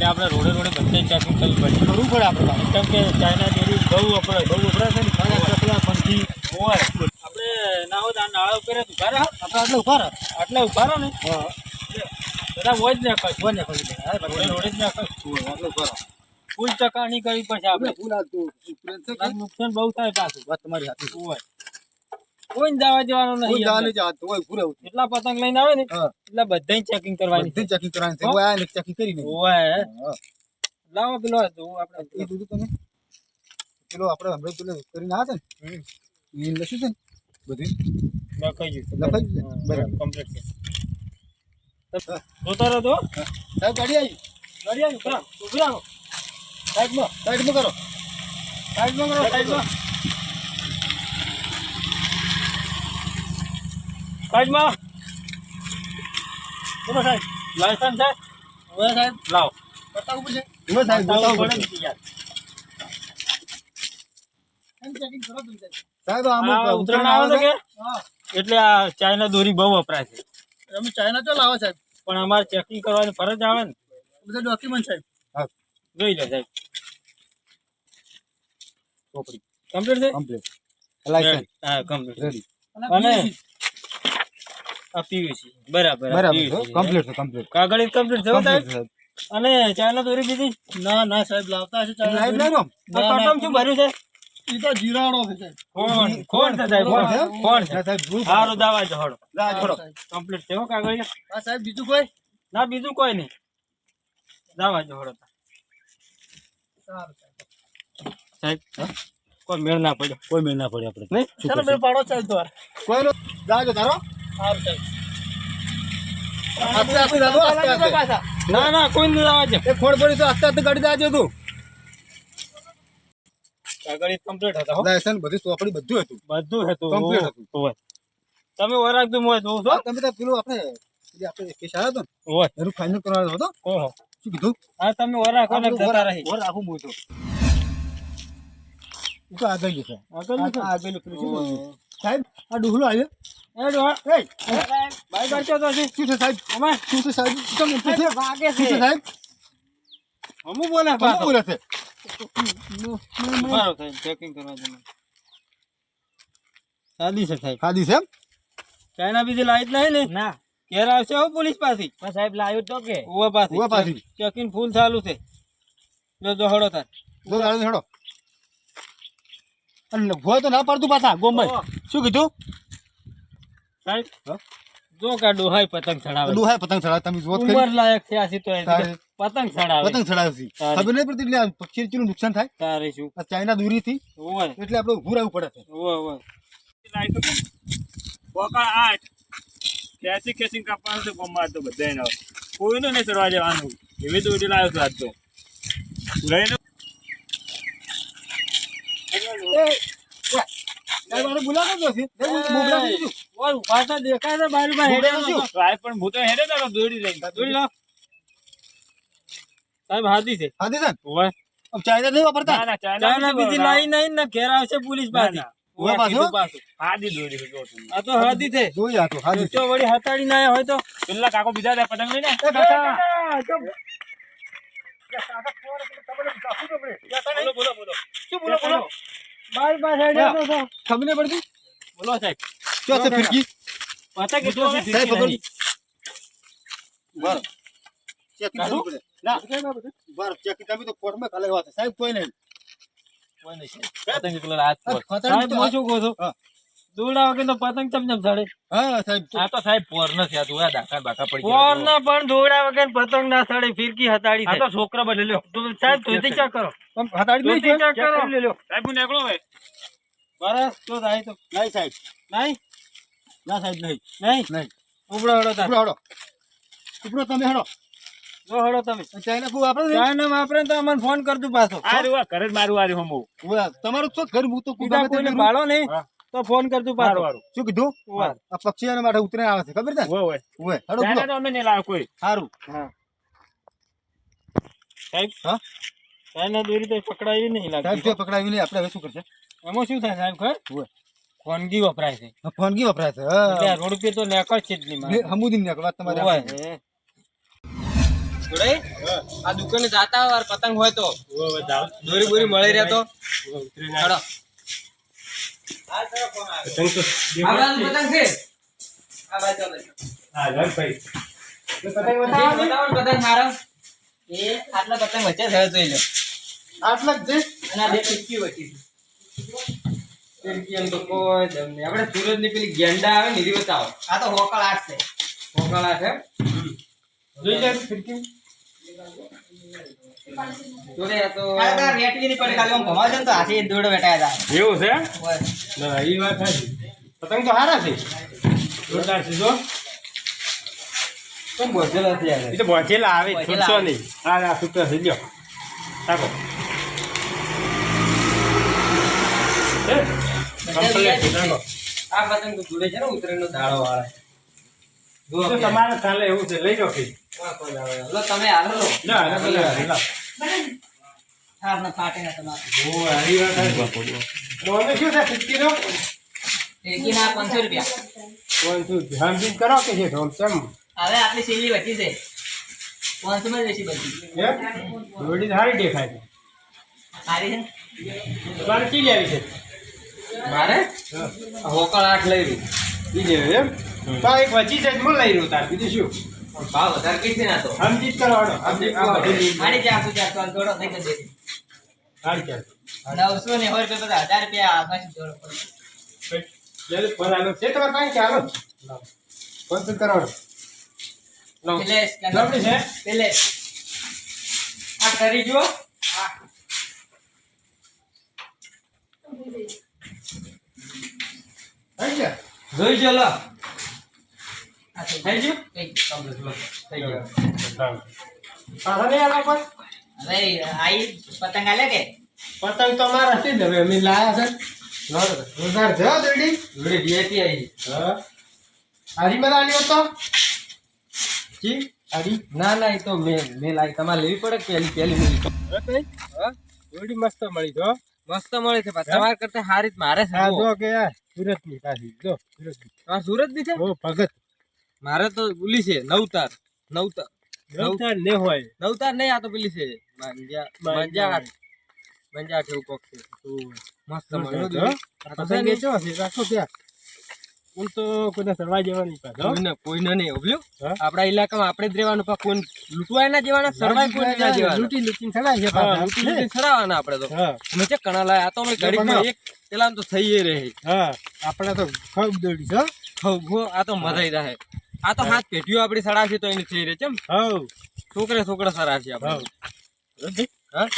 એટલે આપણે રોડે રોડે બધે ચેકિંગ કરવી પડે. કરવું પડે આપણે કેમ કે ચાઇના ડેરી બહુ વપરાય બહુ વપરાય છે ને? ખાલી ચકલા પંખી હોય. આપણે ના હોય તો આ નાળા ઉપર ઊભા રહો. આપણે આટલે ઊભા રહે. આટલા ઊભા રહો ને. હા. બધા હોય જ ને કઈ ઊભા ને કરી રોડે રોડે જ ને કઈ આટલે ઊભા રહો. ફૂલ ચકાણી કરવી પડશે આપણે. ફૂલ નુકસાન બહુ થાય પાછું. વાત તમારી સાચી હોય. કોઈ જવા જવાનું કોઈ નહીં જવાનું જવા તો હોય પૂરે એટલા પતંગ લઈને આવે ને એટલા એટલે બધા ચેકિંગ કરવાની બધી ચેકિંગ કરવાની હોય? ઓય આ ચેકિંગ કરી નહીં. હોય લાવો પેલો તો આપણે એ દૂધ તને પેલો આપણે હમણાં પેલો કરીને આવે ને એ લખ્યું છે ને બધું. લખાઈ ગયું લખાઈ ગયું બરાબર. કમ્પ્લીટ છે. જોતા રહો તો. સાહેબ ગાડી આવી. ગાડી આવી ઉભરા. ઉભરા. સાઈડમાં. સાઈડમાં કરો સાઈડમાં કરો. સાઈડમાં. સાઈડમાં બોલો સાહેબ. લાયસન્સ છે બોલો સાહેબ. લાવો. બતાવવું પડશે બોલો સાહેબ બતાવવું પડે યાર. સાહેબ આમાં ઉત્તરાયણ આવે છે કે? એટલે આ ચાઇના દોરી બહુ વપરાય છે. અમે ચાઇના તો લાવો સાહેબ. પણ અમારે ચેકિંગ કરવાની ફરજ આવે ને. બધા ડોક્યુમેન્ટ સાહેબ. હા. જોઈ લે સાહેબ. કમ્પ્લીટ છે? કમ્પ્લીટ લાયસન્સ હા કમ્પ્લીટ રેડી અને આ પીવીસી બરાબર બરાબર કમ્પ્લીટ છે કમ્પ્લીટ કાગળ કમ્પ્લીટ છે સાહેબ સાહેબ અને ચાઇના દોરી દીધી ના ના સાહેબ લાવતા છે ચાઇના સાહેબ લાઈવ આ કાટમ શું ભર્યું છે? એ તો જીરાડો છે કોણ? કોણ? છે સાહેબ? કોણ છે? કોણ? છે? સાહેબ હારો દાવા છે હળો જા છોડો. કમ્પ્લીટ છે હો કાગળ હા સાહેબ બીજું કોઈ? ના બીજું કોઈ નહીં. દાવા હળો સારું સાહેબ. કોઈ મેળ ના પડ્યો કોઈ મેળ ના પડ્યો આપણે. નહીં? ચાલો મેળ પાડો સાહેબ તો કોઈ નો જાજો તારો. સાહેબ આસ્તે આસ્તે ના ના કોઈ નહીં દાવા છે એ ખોડ પડી તો આસ્તે આસ્તે ગાડી જાજો તું હતા તમે વરાગ તો મોય તો પેલું આપણે એનું ફાઇનલ કરવાનો હતો તમે વરાગ ને જતા રહી ઓર આખું તો આગળ? સાહેબ આ ડુહલો આવ્યો. એ ડોહા, એ બાય કરતો તો શું છે સાહેબ? શું છે સાહેબ? કેમ ઊંચું છે? વાગે શું સાહેબ? હમું બોલે પાછો. બોલે છે. મારો સાહેબ ચેકિંગ કરવા સાદી છે સાહેબ. સાદી છે એમ? ચાઇના બીજી લાઈટ નહીં ને? ના. ઘેર આવશે હો પોલીસ પાછી સાહેબ લાવ્યું તો કે. ઉવા પાછી ઉવા પાછી. ચેકિંગ ફૂલ ચાલુ છે. જો જો તાર હેડો અને ભોય તો ના પડતું પાછા ગોમભાઈ શું કીધું? સાહેબ જો કા ડોહાઈ પતંગ ચડાવે. ડુહાય પતંગ ચડાવે તમે જોત કરી ઉંમર લાયક છે આસી તો પતંગ ચડાવે. પતંગ ચડાવે છે. ખબર નહીં પડતી એટલે પક્ષી ચીનું નુકસાન થાય? તારે શું? ચાઇના દૂરીથી ઓય એટલે આપણે ઊભું રહેવું પડે છે. ઓય ઓય બોકા આઠ. કેસી કેસી કાપવાનું છે ગોમાં તો બધા કોઈ કોઈને નહીં ચડવા જવાનું એવી તો ઉડી લાવ્યો છું આજ તો. લઈને ચાઇના નહીં વાપરતા ચાઇના બીજી લાઈ નહીં ને ઘેર આવશે પોલીસ વળી હતાડી ના હોય તો પેલા કાકો બીજા પતંગ લઈને એ કાકા. બોલો બોલો બોલો. શું બોલો બોલો. બાર બાર હેડે તો તો. ખબર પડતી? બોલો સાહેબ. શું છે ફિરકી? પતંગ કેટલો છે સાહેબ, ખબર નહીં. ચેક કરવું પડે ના. બરાબર ચેક તમે તો કોર્ટમાં કાલે વાત સાહેબ કોઈ નહીં. કોઈ નહીં સાહેબ. પતંગ એકલો હાથ સાહેબ શું કહું છું? હા. વગર તો પતંગ ચમ ચમ ચડે? હા સાહેબ આ તો સાહેબ પોર નથી આ તો દાખા બાકા પડી પોર ના પણ દોરડા વગર પતંગ ના ચડે ફિરકી હતાડી આ તો છોકરા બદલે લ્યો. તો સાહેબ તોયથી ચેક કરો. આમ હટાડી નહીં ચેક ચેક કરો. કરી લ્યો. સાહેબ હું નીકળો હવે? બરસ તો થાય તો. નહીં સાહેબ. નહીં? ના સાહેબ નહીં. નહીં? નહીં. ઉપડો હડો તાર. ઉપડો હડો. ઉપડો તમે હડો. જો હડો તમે. ચાઇના ફૂ આપણે કાંઈ વાપરે તો અમને ફોન કરજો પાછો. આ રહ્યું ઘરે જ મારું આ રહ્યું હમું તમારું શું ઘર હું તો કોઈને નહીં. તો ફોન કરજો પાછો. વાળું શું કીધું? આ પક્ષીઓને માટે ઉતરે આવે છે ખબર છે? ઓય ઓય ઓવે હડો ચાઇના ઉપડો તો અમે નહીં લાવ્યો કોઈ. સારું સાહેબ? હા? દોરી તો પકડાવી નહીં સાહેબ જો પકડાવી નહીં આપણે હવે શું કરશે? એમાં શું થાય સાહેબ ખબર? ઓવે. ખાનગી વપરાય છે. ફોનગી વપરાય છે એટલે હા રોડ ઉપર તો નેકળ છે જ નહીં. હમુદીન ને વાત તમારી. જોડે? આ દુકાને જાતા વાર પતંગ હોય તો. દોરી બોરી મળી રહ્યા તો. પતંગ તો પતંગ હા એ સુરતની પેલી ગેંડા આવે ને એરી બતાવો આ તો હોકળ આઠ છે. હોકળ આઠ એમ જોઈ જાય ફિરકી એવું છે? એ વાત પતંગ તો હારા છે. જોરદાર છે જો. કેમ બોધેલા છે યાર? એ તો બોધેલા આવે છૂટશો નહીં. હા થઈ ગયો રાખો. હે? Complete રાખો. આ પતંગ જોડે છે ને ઉત્તરાયણનો દાડો વાળા. જુઓ તો કે. તમારે ચાલે એવું છે? લઈ જાઓ તમે હાલો લો. ના ના ના ના થાર ને ફાટે ને તમારે. ઓ આવી વાત સાચી. શું છે ફિફ્ટી નો 500 રૂપિયા કરો કે છે ઢોલ હવે આપણી સીલી વધી છે. 500 માં જ બધી. જોડી સારી દેખાય છે. સારી છે? કી લેવી છે? મારે? હોકળ આઠ લઈ રહ્યું ઈ એમ? તો એક વચ્ચી છે હું લઈ રહ્યું તાર. બીજું શું? ભાવ વધારે છે ના તો. સમજી જ કરવાનો. સમજી આ બધી લીધી. સાડી ચારસો ચારસો હાલ જોડો થઈ જશે સારી નવસો ને સો રૂપિયા બધા હજાર રૂપિયા આકાશ જોડો પડે. જલ્દી છે તમારે કાંઈ કે હાલો તો કરવાનો? લાવો. પેલેસ છે પેલેસ. આ કરી જુઓ. જોઈ જો લો. થઈ ગયું. થઈ ગયો હવે આઈ પતંગ આલે કે? પતંગ તો અમારા હતી જ હવે અમે લાયા છે. જોડે આવી હા. હારી બધા આલ્યો તો. જી હારી. ના ના એ તો મેં મે લાવી. તમારે લેવી પડે પહેલી પહેલી પેલી મળી હા? દોરડી મસ્ત મળી જો મસ્ત મળે છે પાછા. તમારા કરતા હારી જ મારે છે હા જો કે યાર સુરતની પાછી જો સુરતની સુરતની છે? ઓ ભગત. મારે તો બોલી છે નવતાર નવતાર નવતાર ને હોય. નવતાર નહીં આ તો પેલી છે મંજા મંજા મંજા એવું કોક છે મસ્ત આ તો છે ને, વેચો છે રાખો ત્યાં. હું તો કોઈને સરવા જવાની કોઈને કોઈને નહીં ઓબલ્યો? આપણા ઇલાકામાં આપણે જ રહેવાનું પણ કોઈ લૂંટવાય ના જવાના સરવાય કોઈ ના જવાના. લૂંટી લૂંટીને સડાય છે. લૂંટી લૂંટીને સરાવવાના આપણે તો. અમે છે કણા લાયા આ તો અમે ઘડીકમાં એક પેલા તો થઈ રહે. હા આપણે તો ખૂબ દોડી છે ખૂબ આ તો મજાઈ જાય આ તો હાથ પેઢીઓ આપડી સડાવશે તો એની થઈ રહે છે હવ. છોકરે છોકરા આપણે. હા?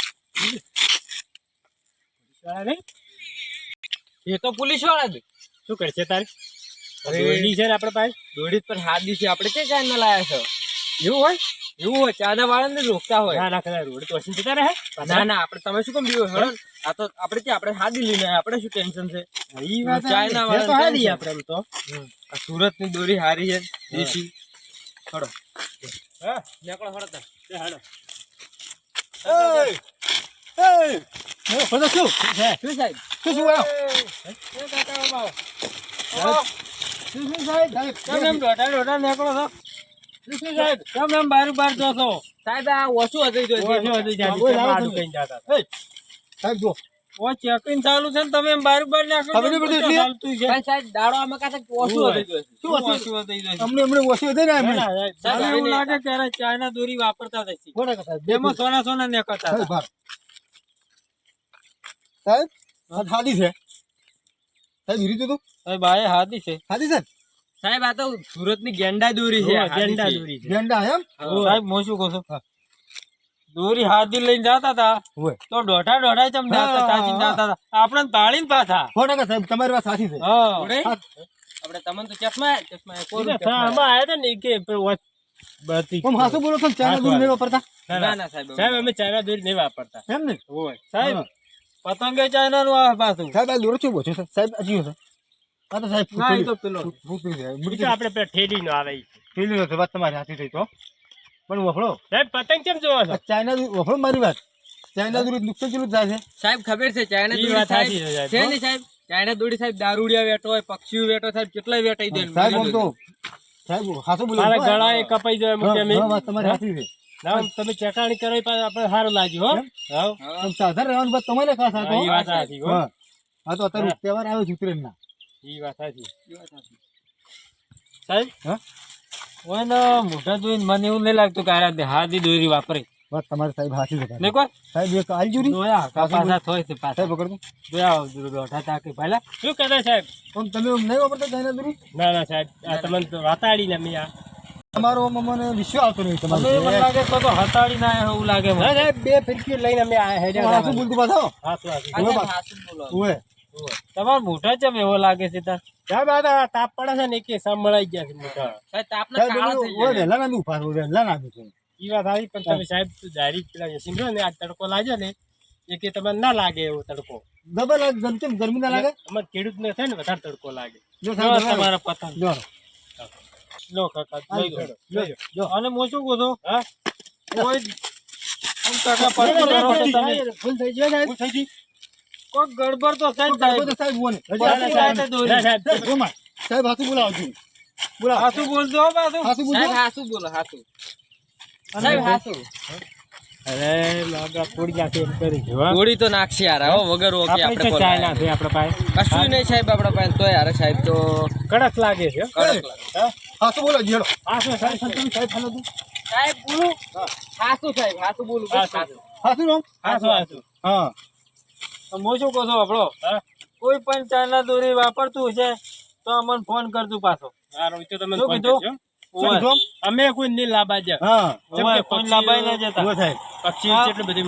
એ તો પોલીસવાળા જ. શું કરશે તારે? દોડી છે ને આપણે પાસે? દોડી પર હાથ દીધી આપણે કે કાંઈ ના લાયા છે? એવું હોય? એવું હોય ચાના વાળાને ને રોકતા હોય. ના ના કદાચ રોડ ક્રોસિંગ જતા રહે. ના ના આપણે તમે શું કેમ બીવો હેડો આ તો આપણે કે આપણે હાદી લઈને. આપણે શું ટેન્શન છે? વાત છે. તો હારી. આપણે એમ તો. આ સુરતની દોરી હારી છે દેશી. હડો. હા નીકળો હડો. તે હાલો એ એ ફોટો શું? છે? શું સાહેબ? શું શું આવ એ કાકા બાબા. શું શું સાહેબ? સાહેબ કેમ એમ દોઢા દોઢા છો? સાહેબ? કેમ એમ બાર બાર જો સાહેબ આ ઓછું હતી જો ઓછું હતી જ્યાંથી બોલ, તમે આવો આડું તમે. કહીને જાતા. સાહેબ જો ઓ ચેકિંગ ચાલુ છે ને તમે એમ બાર બાર નાખો ખબર નહીં પડતી ચાલતું છે? સાહેબ દાડો આમાં કાંઈક ઓછું શું શું શું ઓછું? ઓછું હતી જોઈશે? અમને હમણે ને એમણે. સાહેબ એવું લાગે કે ચાઇના દોરી વાપરતા હતા બોલો સાહેબ, સોના સોના નીકળતા સાહેબ, હતા. સાહેબ આ છે. સાહેબ હીરી તું સાહેબ આ એ હાથી છે. ખાધી છે? સાહેબ આ તો સુરતની ગેંડા દોરી છે હોવે, હાથી ગેંડા છે. દોરી છે. ગેંડા એમ? હા, સાહેબ હું શું કહું છું? દોરી હાથી લઈને જતા હતા હોય તો દોઢા દોઢા ચમ હા, જતા તાચીને હા. જતા હતા આપણે તાળીને પાછા. સો ટકા સાહેબ તમારી વાત સાચી છે. હા. હા. આપણે તમને તો ચશ્મા ચશ્મા એ કોઈ એટલે આમાં આયા હતા ને કે બધી. આમ હાસુ બોલો છો ને ચાઇના દૂધ નહીં વાપરતા ના ના સાહેબ સાહેબ અમે ચાઇના દોરી નહીં વાપરતા. એમ ને? હોય સાહેબ હા. પતંગે ચાઇના નું આ પાછું. સાહેબ આ દોરો ચેવો છે સાહેબ? હજી છે. આ તો સાહેબ ના એ તો પેલો ફૂટી જાય તો આપણે પેલા ઠેડી નો આવે ઈ. પેલી વાત વાત તમારી સાચી થઈ તો. પણ વફળો. સાહેબ પતંગ કેમ જોવો છો? ચાઇના દૂધ વફળો મારી વાત. ચાઇના દૂધ નુકસાન કેટલું થાય છે? સાહેબ ખબર છે ચાઇના ઈ વાત સાચી છે. ને સાહેબ ચાઇના દોરી સાહેબ દારૂડિયા વેટો હોય પક્ષીઓ વેટો સાહેબ કેટલા વેટાઈ દે સાહેબ તો સાહેબ હાથો બોલો. મારા ગળા એ કપાઈ જાય મુકે મે વાત તમારી સાચી છે. ના તમે ચકાણી કરો એ આપણે સારું લાગ્યું હો. હવ. પણ રહેવાનું બસ તમારે ખાસ હા, વાત સાચી હો. હા. હા તો અત્યારે તહેવાર આવે છે ઉત્તરાયણના. ઈ વાત સાચી. સાહેબ? હા? ઓય ને મોઢા જોઈને મને એવું નહીં લાગતું કે આ હાદી દોરી વાપરે. વાત તમારે સાહેબ હાથી છે ને કોઈ સાહેબ એક આલજુરી જોયા પાછા થોય છે પાછા. પકડતો જોયા દોઢા તાકે પહેલા શું કરે સાહેબ? પણ તમે નહીં વાપરતા ચાઇના દોરી? ના ના સાહેબ આ તમને તો વાતાડીને અમે આ. તમારો મને વિશ્વાસ આવતો નહીં મને મને લાગે તો તો હતાડી ના એવું લાગે મને. બે ફિરકી લઈને અમે આ હેડ્યા બોલતું પાછો. ઓવે મોટા મોઢા ચમ એવો લાગે છે તાર? સાહેબ આ તાપ પડે છે ને કે સંભળાઈ ગયા છે મોટા સાહેબ ના રહો, વહેલા ના દુખે. ઈ વાત આવી પણ તમે સાહેબ ડાયરી પેલા યશિંગ ને આ તડકો લાગ્યો ને એ કે તમને ના લાગે એવો તડકો. ડબલ લાગે, ગમ કેમ ગરમી ના લાગે? અમારે ખેડૂત ને થાય ને વધારે તડકો લાગે. જો સાહેબ તમારા તમારા પતંગ. જો. લો કાકા લઈ જો, લો. જો. અને મો શું કહું છું? હા? કોઈ આમ કાકા ફૂલ થઈ ગયો સાહેબ. શું થઈ ગઈ? કોક ગડબડ તો સાહેબ, સાહેબ. તો સાહેબ બોલે સાહેબ, ના, સાહેબ, સાહેબ, ઊભો માં. સાહેબ હાથું બોલાવો છું બોલાવો. હાચું બોલજો હો પાછું. હાથું બોલજો. અરે લાગા થોડી જાતે એમ કરી. જો હો. તો નાખશે યાર હો વગર ઓકે આપણે આપણે તો છે આપણા પાસે. કશું નહીં સાહેબ આપણા પાસે તો યાર સાહેબ તો કડક લાગે છે કડક લાગે. હાથું બોલો જીડો હા શું સાહેબ તમે સાહેબ ફાલો તું. સાહેબ બોલું હાસું સાહેબ હાસું બોલું હા, સાહેબ. હાથું. રામ. હા. હા શું કહું છું આપણો કોઈ પણ ચાઇના દોરી વાપરતું હશે તો અમને ફોન કરતું પાછો. તમે શું ફોન કીધું? કરજો. અમે કોઈ નહીં લાંબા જ હા કોઈ લાંબાઈ ના જતા. પક્ષીઓ હા. કેટલી બધી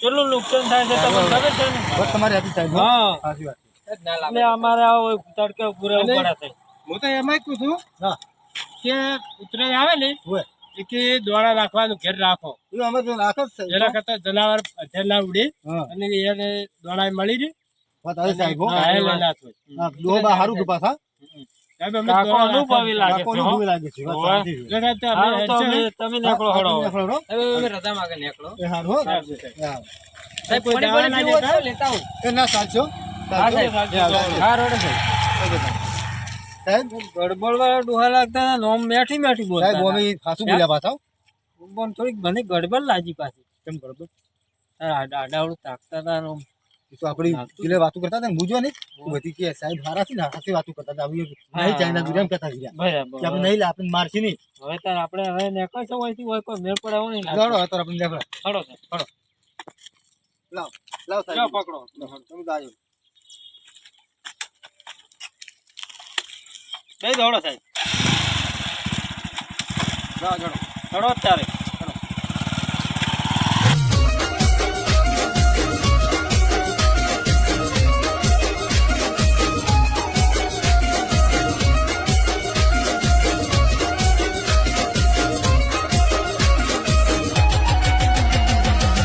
કેટલું નુકસાન થાય છે તમને ખબર છે ને? બસ તમારી હાથી સાહેબ હા. સાચી વાત એટલે અમારે આ તડકે પૂરે અને- થાય હું તો એમાં જ કહું છું હા. કે ઉતરાય આવે ને દોડા રાખવાનું ઘેર રાખો. એ અમે તો રાખો જ એના કરતા જનાવર ઘેર ના ઉડે અને એને દોડા મળી રહી. વાત આવે સાહેબ હો. દો હારું કે પાછા લેતા સાહેબ, એ હારું. હા, રોડે સાહેબ. સાહેબ ગડબડ ડોહા લાગતા હતા, નોમ મેઠી મેઠી બોલતા સાહેબ અમે ખાસું બોલ્યા પાછા પણ થોડીક મને ગડબડ લાગી પાછી. કેમ બરોબર આડા- આડાવડું તાકતા હતા ને તો આપણી પેલે વાતો કરતા હતા મૂંઝો ને? બધી કે સાહેબ હારા છે ને હાથી વાતો કરતા હતા. આવી નહીં ચાઇના ગયા બરાબર આપણે નહીં આપણે મારશે નહીં. હવે તાર આપણે હવે હોયથી હોય કોઈ મેળ પડાવો નહીં આપણે સાહેબ, લાવ લાવ સાહેબ. પકડો. તમે તો બે દોડો સાહેબ. જ તારે